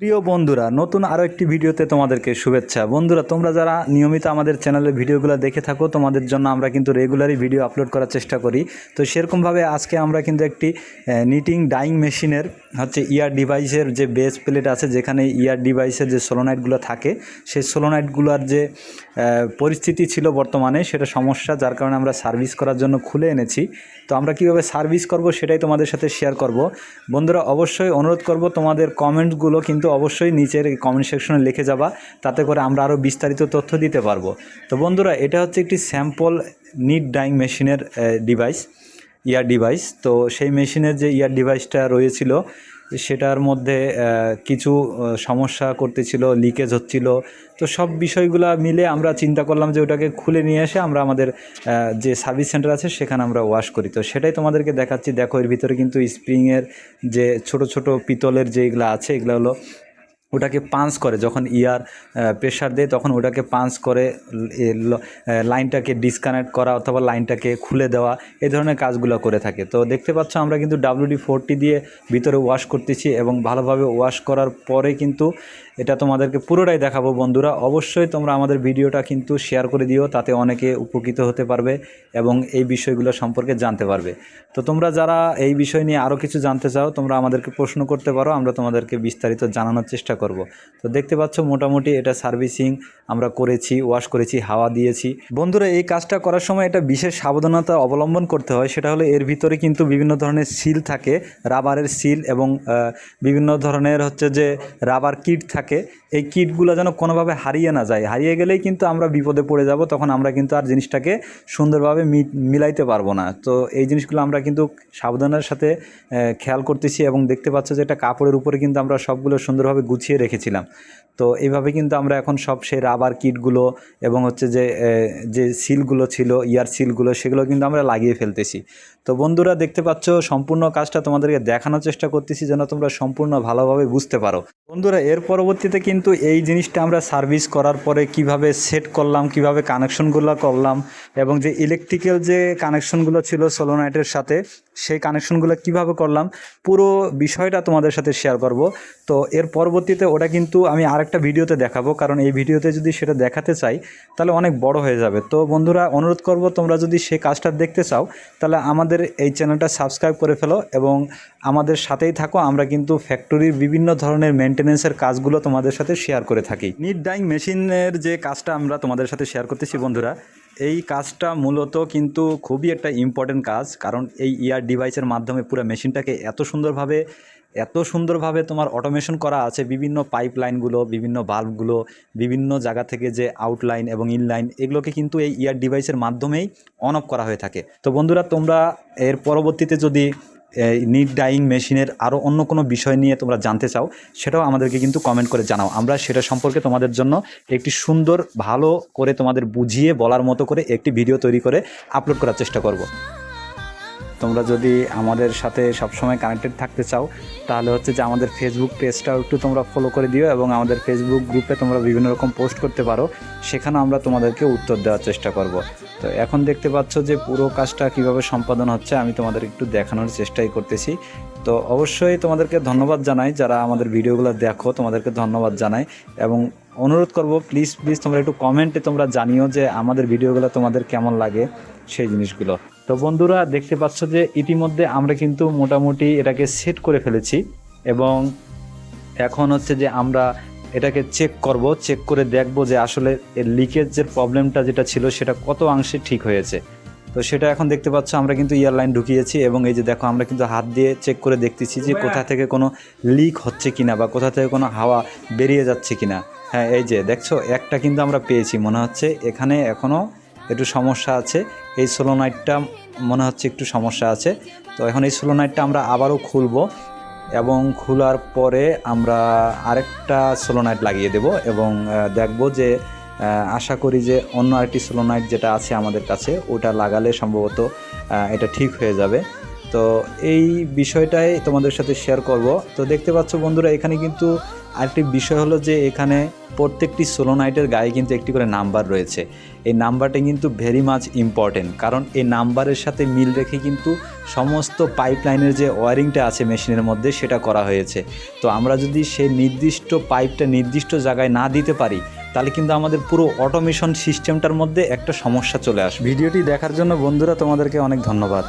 প্রিয় বন্ধুরা, নতুন আরও একটি ভিডিওতে তোমাদেরকে শুভেচ্ছা। বন্ধুরা, তোমরা যারা নিয়মিত আমাদের চ্যানেলের ভিডিওগুলো দেখে থাকো, তোমাদের জন্য আমরা কিন্তু রেগুলারই ভিডিও আপলোড করার চেষ্টা করি। তো সেরকমভাবে আজকে আমরা কিন্তু একটি নিটিং ডাইং মেশিনের হচ্ছে ইয়ার ডিভাইসের যে বেস প্লেট আছে, যেখানে ইয়ার ডিভাইসের যে সোলোনাইটগুলো থাকে, সেই সোলোনাইটগুলোর যে পরিস্থিতি ছিল বর্তমানে, সেটা সমস্যা যার কারণে আমরা সার্ভিস করার জন্য খুলে এনেছি। তো আমরা কীভাবে সার্ভিস করব সেটাই তোমাদের সাথে শেয়ার করব। বন্ধুরা, অবশ্যই অনুরোধ করব তোমাদের কমেন্টগুলো কিন্তু অবশ্যই নিচের কমেন্ট সেকশনে লিখে যাবা, তাতে করে আমরা আরও বিস্তারিত তথ্য দিতে পারব। তো বন্ধুরা, এটা হচ্ছে একটি স্যাম্পল নিট ডাইং মেশিনের ডিভাইস ইয়ার ডিভাইস তো সেই মেশিনের যে ইয়ার ডিভাইসটা রয়েছিল সেটার মধ্যে কিছু সমস্যা করতেছিল লিকেজ হচ্ছিল। তো সব বিষয়গুলো মিলে আমরা চিন্তা করলাম যে ওটাকে খুলে নিয়ে এসে আমরা আমাদের যে সার্ভিস সেন্টার আছে সেখানে আমরা ওয়াশ করি। তো সেটাই তোমাদেরকে দেখাচ্ছি। দেখো, এর ভিতরে কিন্তু স্প্রিংয়ের যে ছোট ছোট পিতলের যেগুলো আছে, এগুলো হলো ওটাকে পাঞ্চ করে, যখন ইয়ার প্রেশার দেয়, তখন ওটাকে পাঞ্চ করে লাইনটাকে ডিসকানেক্ট করা অথবা লাইনটাকে খুলে দেওয়া এই ধরনের কাজগুলো করে থাকে। তো দেখতে পাচ্ছ আমরা কিন্তু ডাব্লিউডি ফোরটি দিয়ে ভিতরে ওয়াশ করতেছি এবং ভালোভাবে ওয়াশ করার পরে কিন্তু এটা তোমাদেরকে পুরোটাই দেখাবো বন্ধুরা। অবশ্যই তোমরা আমাদের ভিডিওটা কিন্তু শেয়ার করে দিও, তাতে অনেকে উপকৃত হতে পারবে এবং এই বিষয়গুলো সম্পর্কে জানতে পারবে। তো তোমরা যারা এই বিষয় নিয়ে আরও কিছু জানতে চাও, তোমরা আমাদেরকে প্রশ্ন করতে পারো, আমরা তোমাদেরকে বিস্তারিত জানানোর চেষ্টা করব। তো দেখতে পাচ্ছ মোটামুটি এটা সার্ভিসিং, আমরা করেছি ওয়াশ করেছি, হাওয়া দিয়েছি। বন্ধুরা, এই কাজটা করার সময় এটা বিশেষ সাবধানতা অবলম্বন করতে হয়, সেটা হলো এর ভিতরে কিন্তু বিভিন্ন ধরনের সিল থাকে রাবারের সিল এবং বিভিন্ন ধরনের হচ্ছে যে রাবার কিট থাকে এই কিটগুলো যেন কোনোভাবে হারিয়ে না যায়। হারিয়ে গেলেই কিন্তু আমরা বিপদে পড়ে যাব, তখন আমরা কিন্তু আর জিনিসটাকে সুন্দরভাবে মিলাইতে পারব না। তো এই জিনিসগুলো আমরা কিন্তু সাবধানের সাথে খেয়াল করতেছি এবং দেখতে পাচ্ছ যে একটা কাপড়ের উপরে কিন্তু আমরা সবগুলো সুন্দরভাবে গুছিয়ে রেখেছিলাম। তো এইভাবে কিন্তু আমরা এখন সব সেই রাবার কিটগুলো এবং হচ্ছে যে যে সিলগুলো ছিল, ইয়ার সিলগুলো, সেগুলো কিন্তু আমরা লাগিয়ে ফেলতেছি। তো বন্ধুরা দেখতে পাচ্ছ, সম্পূর্ণ কাজটা তোমাদেরকে দেখানোর চেষ্টা করতেছি যেন তোমরা সম্পূর্ণ ভালোভাবে বুঝতে পারো। বন্ধুরা, এর পরবর্তীতে কিন্তু এই জিনিসটা আমরা সার্ভিস করার পরে কীভাবে সেট করলাম, কীভাবে কানেকশনগুলো করলাম এবং যে ইলেকট্রিক্যাল যে কানেকশনগুলো ছিল সোলোনাইটের সাথে, সেই কানেকশনগুলো কীভাবে করলাম, পুরো বিষয়টা তোমাদের সাথে শেয়ার করব। তো এর পরবর্তীতে ওটা কিন্তু আমি আরেকটা ভিডিওতে দেখাবো, কারণ এই ভিডিওতে যদি সেটা দেখাতে চাই, তাহলে অনেক বড় হয়ে যাবে। তো বন্ধুরা, অনুরোধ করব তোমরা যদি সেই কাজটা দেখতে চাও, তাহলে আমাদের এই চ্যানেলটা সাবস্ক্রাইব করে ফেলো এবং আমাদের সাথেই থাকো, আমরা কিন্তু ফ্যাক্টরির বিভিন্ন ধরনের মেনটেনেন্সের কাজগুলো তোমাদের সাথে শেয়ার করে থাকি। নিট ডাইং মেশিনের যে কাজটা আমরা তোমাদের সাথে শেয়ার করতেছি বন্ধুরা, এই কাজটা মূলত কিন্তু খুবই একটা ইম্পর্টেন্ট কাজ, কারণ এই ইয়ার ডিভাইসের মাধ্যমে পুরো মেশিনটাকে এত সুন্দরভাবে এত সুন্দরভাবে তোমার অটোমেশন করা আছে, বিভিন্ন পাইপ লাইনগুলো বিভিন্ন বাল্বগুলো বিভিন্ন জায়গা থেকে যে আউটলাইন এবং ইনলাইন এগুলোকে কিন্তু এই ইয়ার ডিভাইসের মাধ্যমেই অন অফ করা হয়ে থাকে। তো বন্ধুরা, তোমরা এর পরবর্তীতে যদি নিট ডাইং মেশিনের আরও অন্য কোনো বিষয় নিয়ে তোমরা জানতে চাও, সেটাও আমাদেরকে কিন্তু কমেন্ট করে জানাও। আমরা সেটা সম্পর্কে তোমাদের জন্য একটি সুন্দর, ভালো করে তোমাদের বুঝিয়ে, বলার মতো করে একটি ভিডিও তৈরি করে আপলোড করার চেষ্টা করব। তোমরা যদি আমাদের সাথে সবসময় কানেক্টেড থাকতে চাও, তাহলে হচ্ছে যে আমাদের ফেসবুক পেজটাও একটু তোমরা ফলো করে দিও এবং আমাদের ফেসবুক গ্রুপে তোমরা বিভিন্ন রকম পোস্ট করতে পারো। সেখানে আমরা তোমাদেরকে উত্তর দেওয়ার চেষ্টা করব। তো এখন দেখতে পাচ্ছ যে পুরো কাজটা কীভাবে সম্পাদন হচ্ছে, আমি তোমাদের একটু দেখানোর চেষ্টাই করতেছি। তো অবশ্যই তোমাদেরকে ধন্যবাদ জানাই যারা আমাদের ভিডিওগুলো দেখো, তোমাদেরকে ধন্যবাদ জানাই। এবং অনুরোধ করব প্লিজ প্লিজ তোমরা একটু কমেন্টে তোমরা জানিও যে আমাদের ভিডিওগুলো তোমাদের কেমন লাগে সেই জিনিসগুলো। তো বন্ধুরা, দেখতে পাচ্ছ যে ইতিমধ্যে আমরা কিন্তু মোটামুটি এটাকে সেট করে ফেলেছি এবং এখন হচ্ছে যে আমরা এটাকে চেক করব চেক করে দেখব যে আসলে এর লিকেজ যে প্রবলেমটা যেটা ছিল সেটা কত অংশে ঠিক হয়েছে। তো সেটা এখন দেখতে পাচ্ছ, আমরা কিন্তু ইয়ারলাইন ঢুকিয়েছি এবং এই যে দেখো, আমরা কিন্তু হাত দিয়ে চেক করে দেখতেছি যে কোথা থেকে কোনো লিক হচ্ছে কিনা বা কোথা থেকে কোনো হাওয়া বেরিয়ে যাচ্ছে কিনা। হ্যাঁ এই যে দেখছ, একটা কিন্তু আমরা পেয়েছি, মনে হচ্ছে এখানে এখনও একটু সমস্যা আছে। এই সোলোনাইটটা মনে হচ্ছে একটু সমস্যা আছে। তো এখন এই সোলোনাইটটা আমরা আবারও খুলবো এবং খোলার পরে আমরা আরেকটা সোলোনাইট লাগিয়ে দেব এবং দেখব যে আশা করি যে অন্য আরেকটি সোলোনাইট যেটা আছে আমাদের কাছে, ওটা লাগালে সম্ভবত এটা ঠিক হয়ে যাবে। তো এই বিষয়টাই তোমাদের সাথে শেয়ার করব। তো দেখতে পাচ্ছ বন্ধুরা, এখানে কিন্তু আরেকটি বিষয় হলো যে এখানে প্রত্যেকটি সোলোনাইটের গায়ে কিন্তু একটি করে নাম্বার রয়েছে। এই নাম্বারটা কিন্তু ভেরি মাচ ইম্পর্টেন্ট কারণ এই নাম্বারের সাথে মিল রেখে কিন্তু সমস্ত পাইপলাইনের যে ওয়ারিংটা আছে মেশিনের মধ্যে, সেটা করা হয়েছে। তো আমরা যদি সেই নির্দিষ্ট পাইপটা নির্দিষ্ট জায়গায় না দিতে পারি তাহলে কিন্তু আমাদের পুরো অটোমেশন সিস্টেমটার মধ্যে একটা সমস্যা চলে আসবে। ভিডিওটি দেখার জন্য বন্ধুরা, তোমাদেরকে অনেক ধন্যবাদ।